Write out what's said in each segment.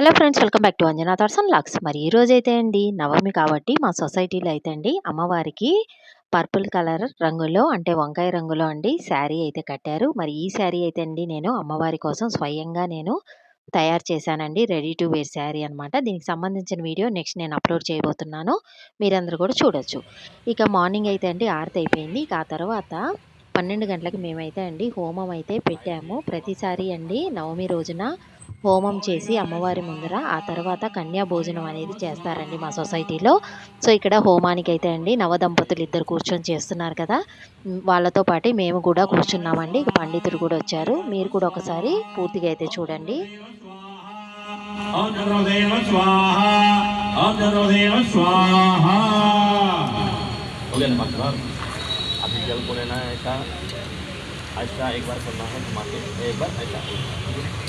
Hello friends welcome back to Anjana thoughts and locks. మరి ఈ రోజు అయితే అండి నవమి కాబట్టి మా సొసైటీలో అయితే అండి అమ్మవారికి పర్పుల్ కలర్ రంగులో అంటే వంకాయ రంగులో అండి శారీ అయితే కట్టారు. మరి ఈ శారీ అయితే అండి నేను అమ్మవారి కోసం స్వయంగా నేను తయారు చేశానండి రెడీ టు వేర్ శారీ అనమాట దీనికి సంబంధించిన వీడియో నెక్స్ట్ నేను అప్లోడ్ చేయబోతున్నాను మీరందరూ కూడా చూడొచ్చు. ఇక మార్నింగ్ అయితే అండి ఆరతి అయిపోయింది. ఇక ఆ తర్వాత పన్నెండు గంటలకు మేమైతే అండి హోమం అయితే పెట్టాము. ప్రతిసారి అండి నవమి రోజున హోమం చేసి అమ్మవారి ముందర ఆ తర్వాత కన్యా భోజనం అనేది చేస్తారండి మా సొసైటీలో సో ఇక్కడ హోమానికి అయితే అండి నవదంపతులు ఇద్దరు కూర్చొని చేస్తున్నారు కదా వాళ్ళతో పాటు మేము కూడా కూర్చున్నామండి ఇక పండితుడు కూడా వచ్చారు మీరు కూడా ఒకసారి పూర్తిగా అయితే చూడండి अभी जल को लेना है ऐसा ऐसा एक बार करना है घुमा के एक बार ऐसा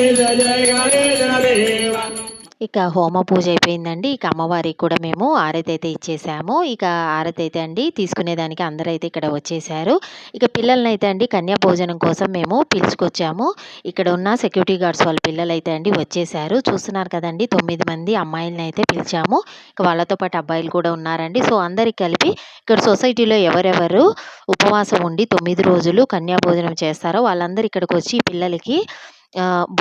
ఇక హోమ పూజ అయిపోయిందండి. ఇక అమ్మవారికి కూడా మేము ఆరతి అయితే ఇచ్చేసాము. ఇక ఆరతి అయితే అండి తీసుకునేదానికి అందరూ అయితే ఇక్కడ వచ్చేసారు. ఇక పిల్లల్ని అయితే అండి కన్యా భోజనం కోసం మేము పిలుచుకొచ్చాము. ఇక్కడ ఉన్న సెక్యూరిటీ గార్డ్స్ వాళ్ళ పిల్లలు అయితే అండి వచ్చేసారు. చూస్తున్నారు కదండి తొమ్మిది మంది అమ్మాయిలని అయితే పిలిచాము. ఇక వాళ్ళతో పాటు అబ్బాయిలు కూడా ఉన్నారండి. సో అందరికి కలిపి ఇక్కడ సొసైటీలో ఎవరెవరు ఉపవాసం ఉండి తొమ్మిది రోజులు కన్యా భోజనం చేస్తారో వాళ్ళందరూ ఇక్కడికి వచ్చి పిల్లలకి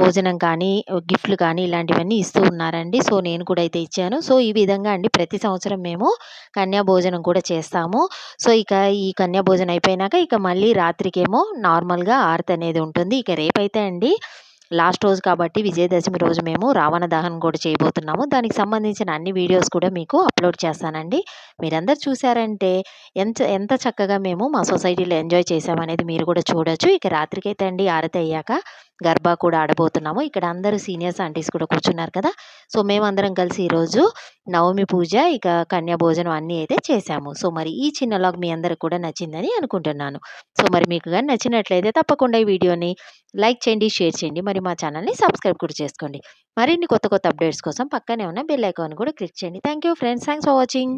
భోజనం కానీ గిఫ్ట్లు కానీ ఇలాంటివన్నీ ఇస్తూ ఉన్నారండి. సో నేను కూడా అయితే ఇచ్చాను. సో ఈ విధంగా అండి ప్రతి సంవత్సరం మేము కన్యా భోజనం కూడా చేస్తాము. సో ఇక ఈ కన్యా భోజనం అయిపోయినాక ఇక మళ్ళీ రాత్రికేమో నార్మల్గా ఆరతి అనేది ఉంటుంది. ఇక రేపైతే అండి లాస్ట్ రోజు కాబట్టి విజయదశమి రోజు మేము రావణ దహనం కూడా చేయబోతున్నాము. దానికి సంబంధించిన అన్ని వీడియోస్ కూడా మీకు అప్లోడ్ చేస్తానండి. మీరందరూ చూసారంటే ఎంత ఎంత చక్కగా మేము మా సొసైటీలో ఎంజాయ్ చేసామనేది మీరు కూడా చూడొచ్చు. ఇక రాత్రికైతే అండి ఆరతి అయ్యాక గర్భా కూడా ఆడబోతున్నాము. ఇక్కడ అందరూ సీనియర్స్ ఆంటీస్ కూడా కూర్చున్నారు కదా. సో మేమందరం కలిసి ఈరోజు నవమి పూజ ఇక కన్యా భోజనం అన్నీ అయితే చేశాము. సో మరి ఈ చిన్న లాగ్ మీ అందరికి కూడా నచ్చిందని అనుకుంటున్నాను. సో మరి మీకు కానీ నచ్చినట్లయితే తప్పకుండా ఈ వీడియోని లైక్ చేయండి షేర్ చేయండి. మరి మా ఛానల్ని సబ్స్క్రైబ్ కూడా చేసుకోండి. మరిన్ని కొత్త కొత్త అప్డేట్స్ కోసం పక్కనే ఉన్న బెల్ ఐకాన్ కూడా క్లిక్ చేయండి. Thank you friends. Thanks for watching.